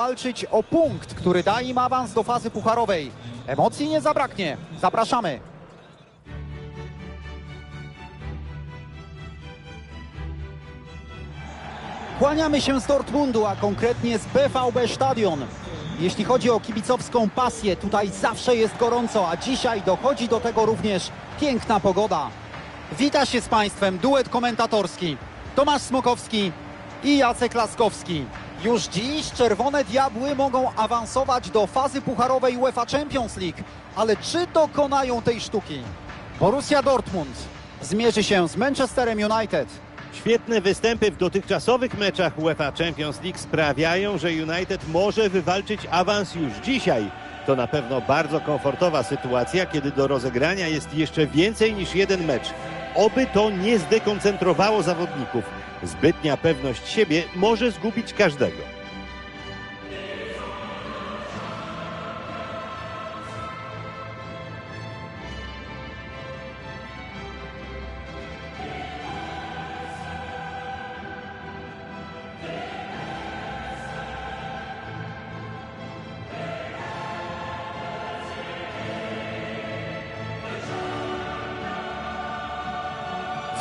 walczyć o punkt, który da im awans do fazy pucharowej. Emocji nie zabraknie. Zapraszamy. Kłaniamy się z Dortmundu, a konkretnie z BVB Stadion. Jeśli chodzi o kibicowską pasję, tutaj zawsze jest gorąco, a dzisiaj dochodzi do tego również piękna pogoda. Wita się z Państwem duet komentatorski Tomasz Smokowski i Jacek Laskowski. Już dziś Czerwone Diabły mogą awansować do fazy pucharowej UEFA Champions League, ale czy dokonają tej sztuki? Borussia Dortmund zmierzy się z Manchesterem United. Świetne występy w dotychczasowych meczach UEFA Champions League sprawiają, że United może wywalczyć awans już dzisiaj. To na pewno bardzo komfortowa sytuacja, kiedy do rozegrania jest jeszcze więcej niż jeden mecz. Oby to nie zdekoncentrowało zawodników. Zbytnia pewność siebie może zgubić każdego.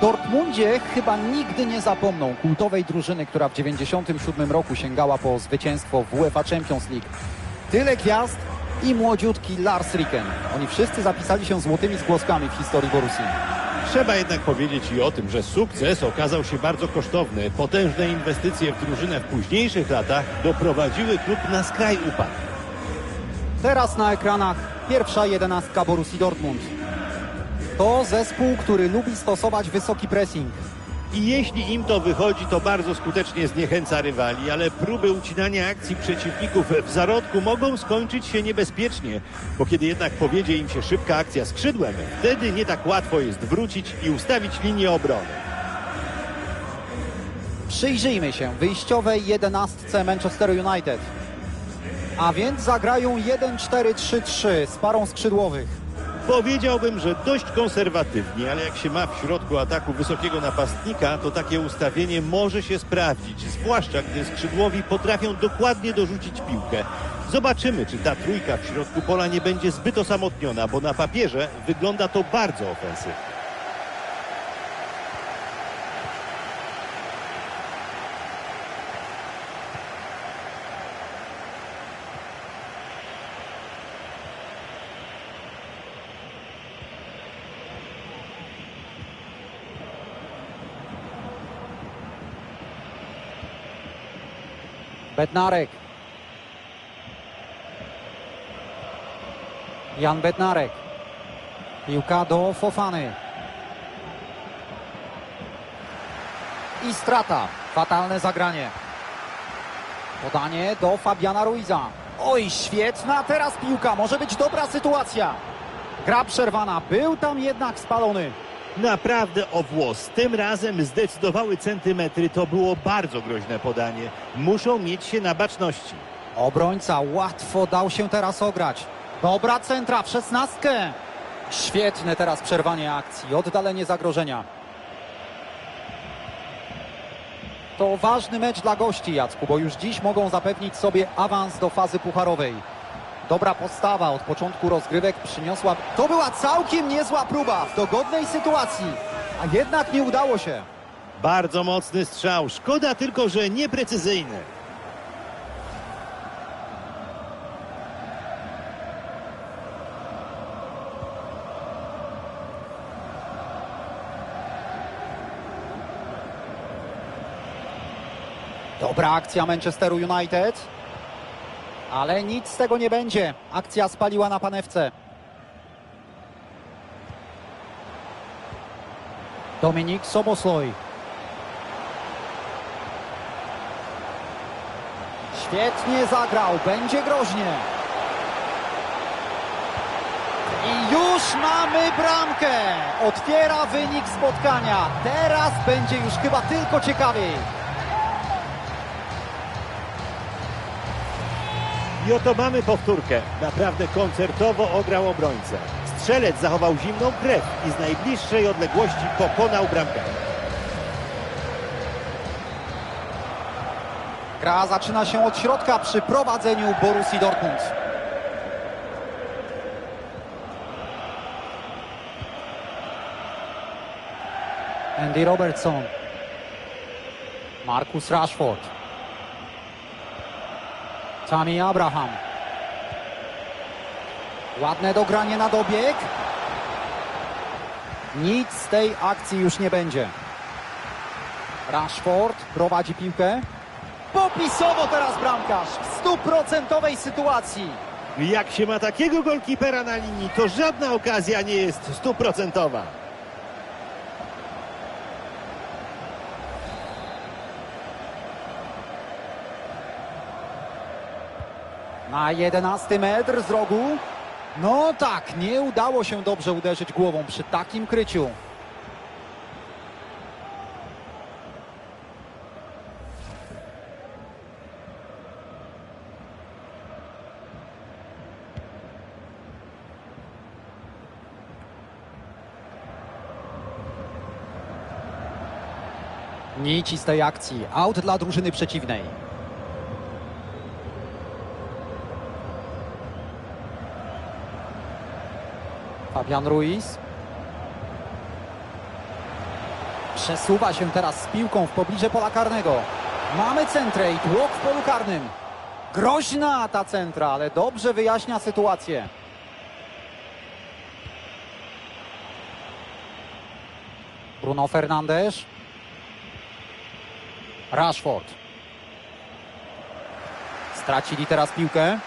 W Dortmundzie chyba nigdy nie zapomną kultowej drużyny, która w 97 roku sięgała po zwycięstwo w UEFA Champions League. Tyle gwiazd i młodziutki Lars Ricken. Oni wszyscy zapisali się złotymi zgłoskami w historii Borussii. Trzeba jednak powiedzieć i o tym, że sukces okazał się bardzo kosztowny. Potężne inwestycje w drużynę w późniejszych latach doprowadziły klub na skraj upadku. Teraz na ekranach pierwsza jedenastka Borussii Dortmund. To zespół, który lubi stosować wysoki pressing. I jeśli im to wychodzi, to bardzo skutecznie zniechęca rywali, ale próby ucinania akcji przeciwników w zarodku mogą skończyć się niebezpiecznie, bo kiedy jednak powiedzie im się szybka akcja skrzydłem, wtedy nie tak łatwo jest wrócić i ustawić linię obrony. Przyjrzyjmy się wyjściowej jedenastce Manchester United. A więc zagrają 1-4-3-3 z parą skrzydłowych. Powiedziałbym, że dość konserwatywnie, ale jak się ma w środku ataku wysokiego napastnika, to takie ustawienie może się sprawdzić, zwłaszcza gdy skrzydłowi potrafią dokładnie dorzucić piłkę. Zobaczymy, czy ta trójka w środku pola nie będzie zbyt osamotniona, bo na papierze wygląda to bardzo ofensywnie. Bednarek. Jan Bednarek. Piłka do Fofany. I strata. Fatalne zagranie. Podanie do Fabiana Ruiza. Oj, świetna teraz piłka. Może być dobra sytuacja. Gra przerwana. Był tam jednak spalony. Naprawdę o włos. Tym razem zdecydowały centymetry. To było bardzo groźne podanie. Muszą mieć się na baczności. Obrońca łatwo dał się teraz ograć. Dobra centra w szesnastkę. Świetne teraz przerwanie akcji, oddalenie zagrożenia. To ważny mecz dla gości, Jacku, bo już dziś mogą zapewnić sobie awans do fazy pucharowej. Dobra postawa od początku rozgrywek przyniosła... To była całkiem niezła próba w dogodnej sytuacji, a jednak nie udało się. Bardzo mocny strzał. Szkoda tylko, że nieprecyzyjny. Dobra akcja Manchesteru United. Ale nic z tego nie będzie. Akcja spaliła na panewce. Dominik Sobosloj. Świetnie zagrał. Będzie groźnie. I już mamy bramkę. Otwiera wynik spotkania. Teraz będzie już chyba tylko ciekawiej. I oto mamy powtórkę. Naprawdę koncertowo ograł obrońcę. Strzelec zachował zimną krew i z najbliższej odległości pokonał bramkę. Gra zaczyna się od środka przy prowadzeniu Borussii Dortmund. Andy Robertson. Marcus Rashford. Tammy Abraham. Ładne dogranie na dobieg. Nic z tej akcji już nie będzie. Rashford prowadzi piłkę. Popisowo teraz bramkarz w stuprocentowej sytuacji. Jak się ma takiego golkipera na linii, to żadna okazja nie jest stuprocentowa. Na 11 metr z rogu. No tak, nie udało się dobrze uderzyć głową przy takim kryciu. Nici z tej akcji. Out dla drużyny przeciwnej. Fabian Ruiz. Przesuwa się teraz z piłką w pobliże pola karnego. Mamy centrę i tłok w polu karnym. Groźna ta centra, ale dobrze wyjaśnia sytuację. Bruno Fernandes. Rashford. Stracili teraz piłkę.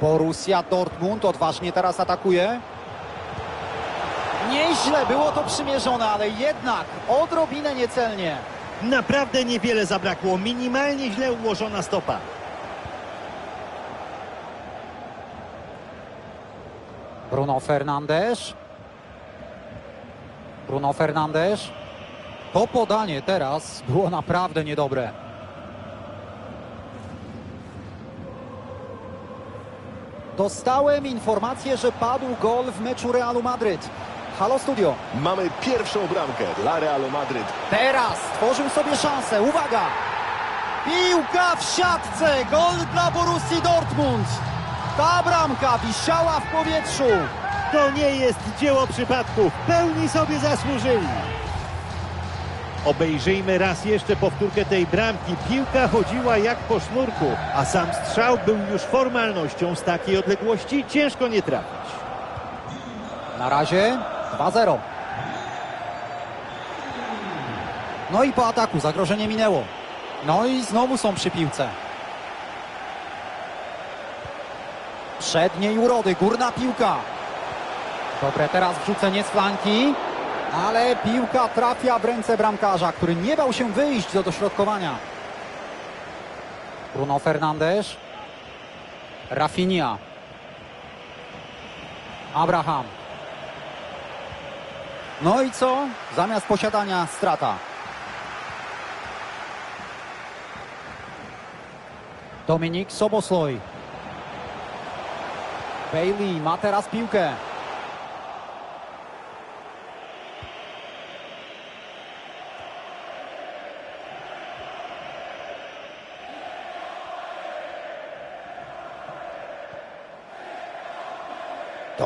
Borussia Dortmund odważnie teraz atakuje. Nieźle było to przymierzone, ale jednak odrobinę niecelnie. Naprawdę niewiele zabrakło, minimalnie źle ułożona stopa. Bruno Fernandes. Bruno Fernandes. To podanie teraz było naprawdę niedobre. Dostałem informację, że padł gol w meczu Realu Madryt. Halo studio. Mamy pierwszą bramkę dla Realu Madryt. Teraz stworzył sobie szansę. Uwaga! Piłka w siatce. Gol dla Borussii Dortmund. Ta bramka wisiała w powietrzu. To nie jest dzieło przypadku, w pełni sobie zasłużyli. Obejrzyjmy raz jeszcze powtórkę tej bramki. Piłka chodziła jak po sznurku, a sam strzał był już formalnością z takiej odległości ciężko nie trafić. Na razie 2-0. No i po ataku zagrożenie minęło. No i znowu są przy piłce. Przedniej urody, górna piłka. Dobre teraz wrzucenie z flanki. Ale piłka trafia w ręce bramkarza, który nie bał się wyjść do dośrodkowania. Bruno Fernandes. Rafinha. Abraham. No i co? Zamiast posiadania strata. Dominik Sobosloj. Bailey ma teraz piłkę.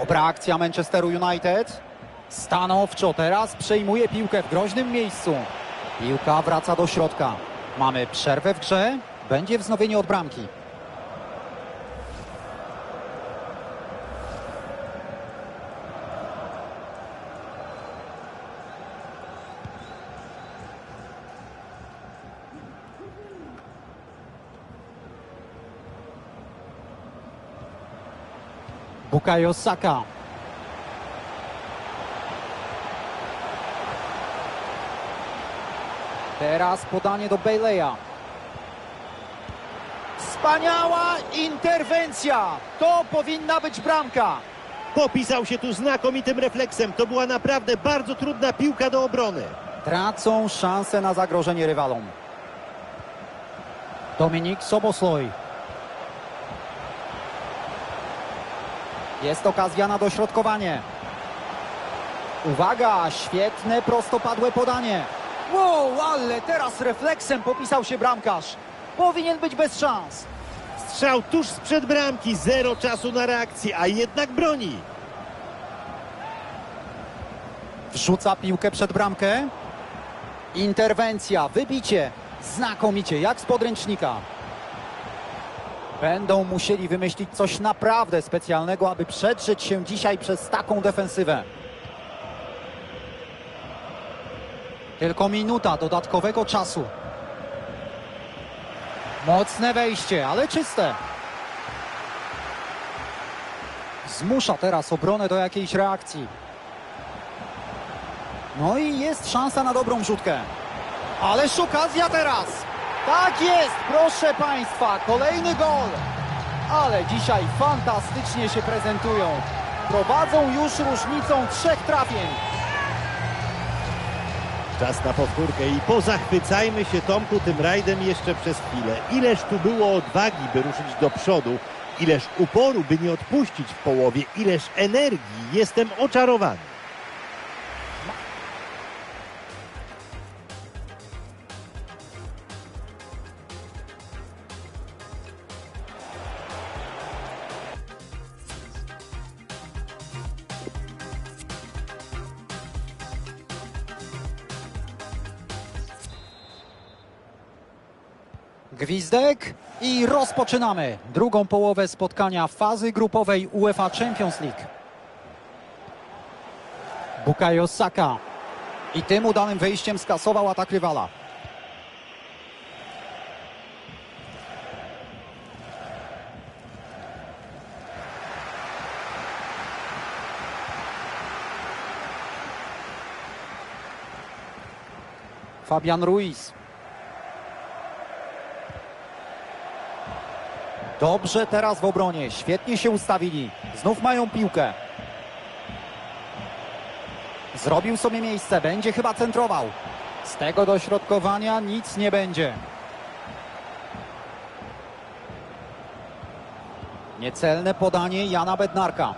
Dobra akcja Manchesteru United. Stanowczo teraz przejmuje piłkę w groźnym miejscu. Piłka wraca do środka. Mamy przerwę w grze. Będzie wznowienie od bramki. Bukayo Saka. Teraz podanie do Baileya. Wspaniała interwencja! To powinna być bramka. Popisał się tu znakomitym refleksem. To była naprawdę bardzo trudna piłka do obrony. Tracą szansę na zagrożenie rywalom. Dominik Sobosloj. Jest okazja na dośrodkowanie. Uwaga, świetne prostopadłe podanie. Wow, ale teraz refleksem popisał się bramkarz. Powinien być bez szans. Strzał tuż sprzed bramki, zero czasu na reakcję, a jednak broni. Wrzuca piłkę przed bramkę. Interwencja, wybicie. Znakomicie, jak z podręcznika. Będą musieli wymyślić coś naprawdę specjalnego, aby przedrzeć się dzisiaj przez taką defensywę. Tylko minuta dodatkowego czasu. Mocne wejście, ale czyste. Zmusza teraz obronę do jakiejś reakcji. No i jest szansa na dobrą rzutkę. Ależ okazja teraz. Tak jest, proszę Państwa, kolejny gol. Ale dzisiaj fantastycznie się prezentują. Prowadzą już różnicą trzech trafień. Czas na powtórkę i pozachwycajmy się Tomku tym rajdem jeszcze przez chwilę. Ileż tu było odwagi, by ruszyć do przodu, ileż uporu, by nie odpuścić w połowie, ileż energii. Jestem oczarowany. Gwizdek i rozpoczynamy drugą połowę spotkania fazy grupowej UEFA Champions League. Bukayo Saka i tym udanym wejściem skasował atak rywala. Fabian Ruiz. Dobrze teraz w obronie, świetnie się ustawili. Znów mają piłkę. Zrobił sobie miejsce, będzie chyba centrował. Z tego dośrodkowania nic nie będzie. Niecelne podanie Jana Bednarka.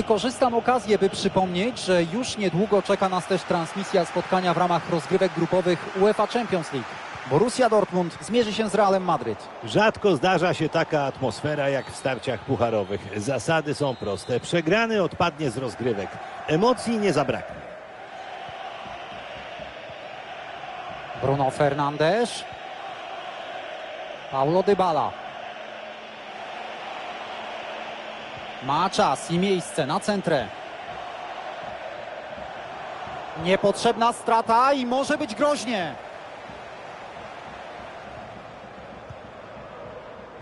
Wykorzystam okazję, by przypomnieć, że już niedługo czeka nas też transmisja spotkania w ramach rozgrywek grupowych UEFA Champions League. Borussia Dortmund zmierzy się z Realem Madryt. Rzadko zdarza się taka atmosfera jak w starciach pucharowych. Zasady są proste. Przegrany odpadnie z rozgrywek. Emocji nie zabraknie. Bruno Fernandes. Paulo Dybala. Ma czas i miejsce na centrę. Niepotrzebna strata i może być groźnie.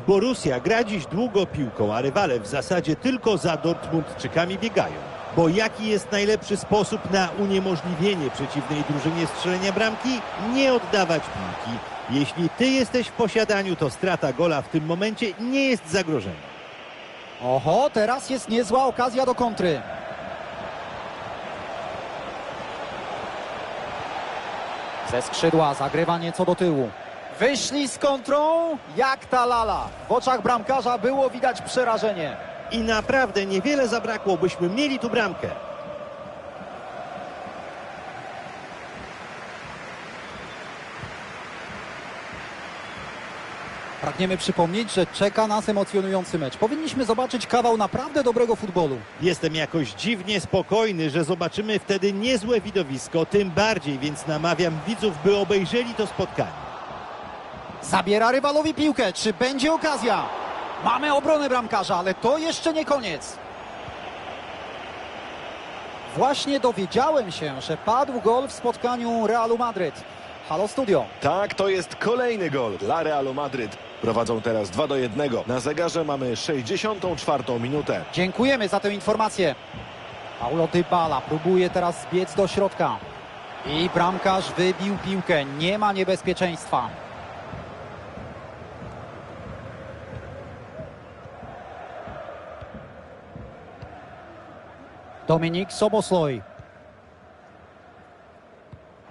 Borussia gra dziś długo piłką, a rywale w zasadzie tylko za Dortmundczykami biegają. Bo jaki jest najlepszy sposób na uniemożliwienie przeciwnej drużynie strzelenia bramki? Nie oddawać piłki. Jeśli ty jesteś w posiadaniu, to strata gola w tym momencie nie jest zagrożeniem. Oho, teraz jest niezła okazja do kontry. Ze skrzydła zagrywa nieco do tyłu. Wyszli z kontrą jak ta lala. W oczach bramkarza było widać przerażenie. I naprawdę niewiele zabrakło, byśmy mieli tu bramkę. Pragniemy przypomnieć, że czeka nas emocjonujący mecz. Powinniśmy zobaczyć kawał naprawdę dobrego futbolu. Jestem jakoś dziwnie spokojny, że zobaczymy wtedy niezłe widowisko, tym bardziej, więc namawiam widzów, by obejrzeli to spotkanie. Zabiera rywalowi piłkę. Czy będzie okazja? Mamy obronę bramkarza, ale to jeszcze nie koniec. Właśnie dowiedziałem się, że padł gol w spotkaniu Realu Madryt. Halo Studio. Tak, to jest kolejny gol dla Realu Madryt. Prowadzą teraz 2 do 1. Na zegarze mamy 64 minutę. Dziękujemy za tę informację. Paulo Dybala próbuje teraz zbiec do środka. I bramkarz wybił piłkę. Nie ma niebezpieczeństwa. Dominik Sobosloj.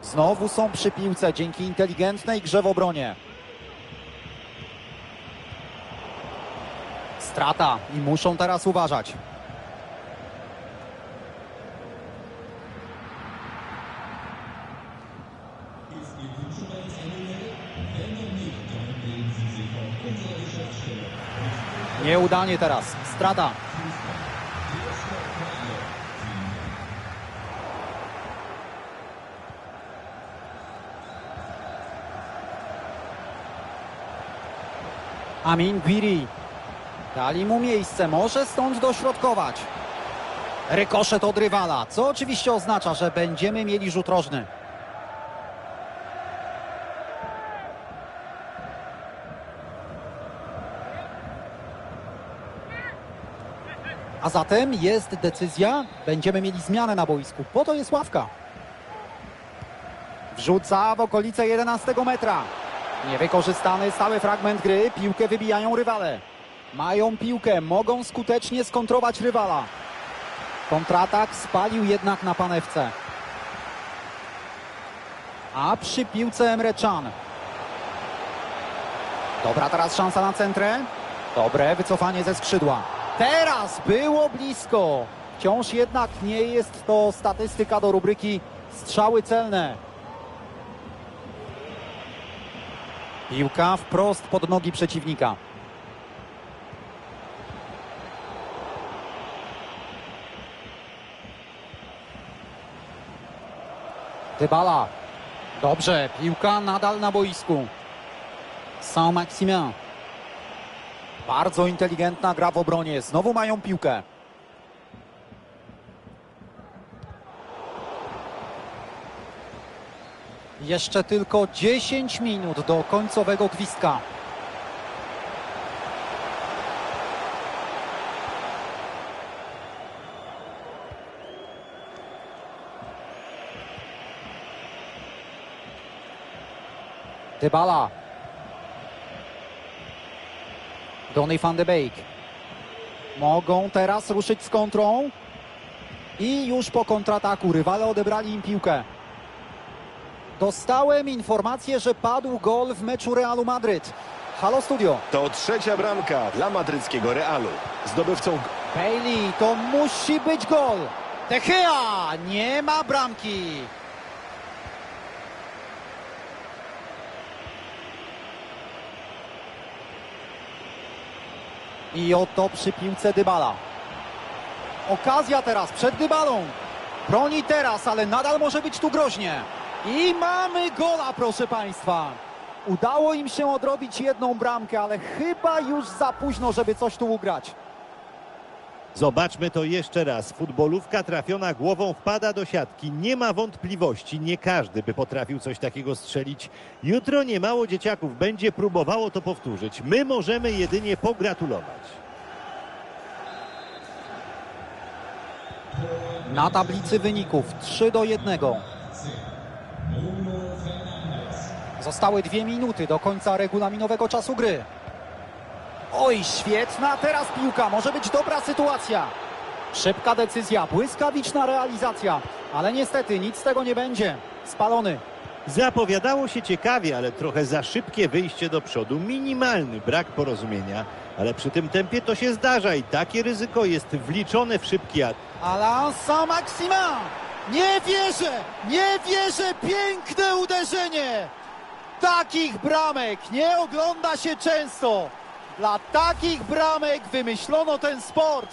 Znowu są przy piłce dzięki inteligentnej grze w obronie. Strata i muszą teraz uważać. Nieudanie teraz. Strata. Amin Gwiri. Dali mu miejsce, może stąd dośrodkować. Rykoszet od rywala, co oczywiście oznacza, że będziemy mieli rzut rożny. A zatem jest decyzja, będziemy mieli zmianę na boisku. Po to jest ławka. Wrzuca w okolice 11 metra. Niewykorzystany stały fragment gry, piłkę wybijają rywale. Mają piłkę, mogą skutecznie skontrować rywala. Kontratak spalił jednak na panewce. A przy piłce Emre Can. Dobra teraz szansa na centrę. Dobre wycofanie ze skrzydła. Teraz było blisko. Wciąż jednak nie jest to statystyka do rubryki strzały celne. Piłka wprost pod nogi przeciwnika. Dybala. Dobrze, piłka nadal na boisku. Saint-Maximin. Bardzo inteligentna gra w obronie. Znowu mają piłkę. Jeszcze tylko 10 minut do końcowego gwizdka. Dybala. Donny van de Beek. Mogą teraz ruszyć z kontrą. I już po kontrataku rywale odebrali im piłkę. Dostałem informację, że padł gol w meczu Realu Madryt. Halo studio. To trzecia bramka dla madryckiego Realu. Zdobywcą Bailey, to musi być gol. De Gea, nie ma bramki. I oto przy piłce Dybala. Okazja teraz przed Dybalą. Broni teraz, ale nadal może być tu groźnie. I mamy gola, proszę Państwa. Udało im się odrobić jedną bramkę, ale chyba już za późno, żeby coś tu ugrać. Zobaczmy to jeszcze raz. Futbolówka trafiona głową wpada do siatki. Nie ma wątpliwości, nie każdy by potrafił coś takiego strzelić. Jutro niemało dzieciaków będzie próbowało to powtórzyć. My możemy jedynie pogratulować. Na tablicy wyników 3 do 1. Zostały dwie minuty do końca regulaminowego czasu gry. Oj, świetna teraz piłka, może być dobra sytuacja. Szybka decyzja, błyskawiczna realizacja, ale niestety nic z tego nie będzie. Spalony. Zapowiadało się ciekawie, ale trochę za szybkie wyjście do przodu. Minimalny brak porozumienia, ale przy tym tempie to się zdarza i takie ryzyko jest wliczone w szybki at. Alain Saint-Maximin! Nie wierzę! Nie wierzę! Piękne uderzenie! Takich bramek nie ogląda się często. Dla takich bramek wymyślono ten sport.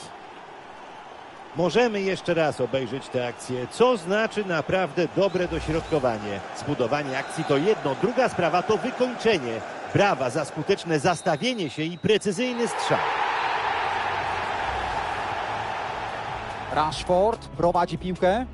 Możemy jeszcze raz obejrzeć tę akcję, co znaczy naprawdę dobre dośrodkowanie. Zbudowanie akcji to jedno, druga sprawa to wykończenie. Brawa za skuteczne zastawienie się i precyzyjny strzał. Rashford prowadzi piłkę.